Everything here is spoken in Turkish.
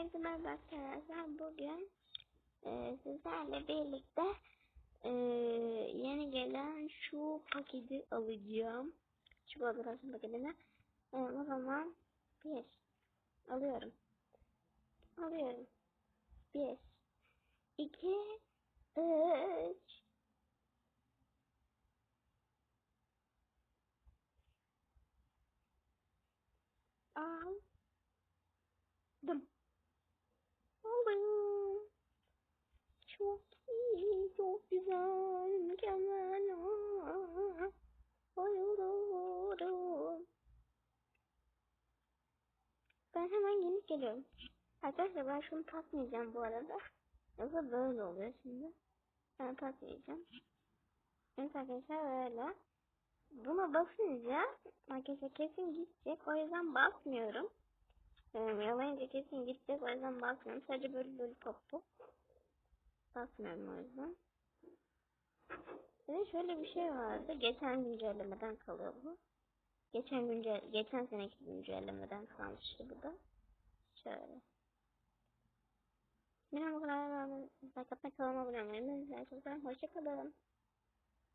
Herkese merhaba arkadaşlar. Bugün e, sizlerle birlikte e, yeni gelen şu paketi alacağım. Çikolata paketini. E, o zaman bir alıyorum. Alıyorum. Bir, iki, üç. Aldım. Ben hemen gelip geliyorum. Arkadaşlar ben şunu takmayacağım bu arada. Yoksa böyle oluyor şimdi. Ben takmayacağım. Evet arkadaşlar öyle. Buna basınca arkadaşlar kesin gidecek. O yüzden basmıyorum. Ee, yalayınca kesin gidecek. O yüzden basmıyorum. Sadece böyle böyle toplu. Basmıyorum o yüzden. Bir şöyle bir şey vardı. Geçen güncellemeden kalıyor bu. Geçen güncel geçen seneki güncellemeden kalmıştı bu da. Şöyle. Benim bu kadar. Like atmayı kanalıma abone olmayı. Hoşçakalın.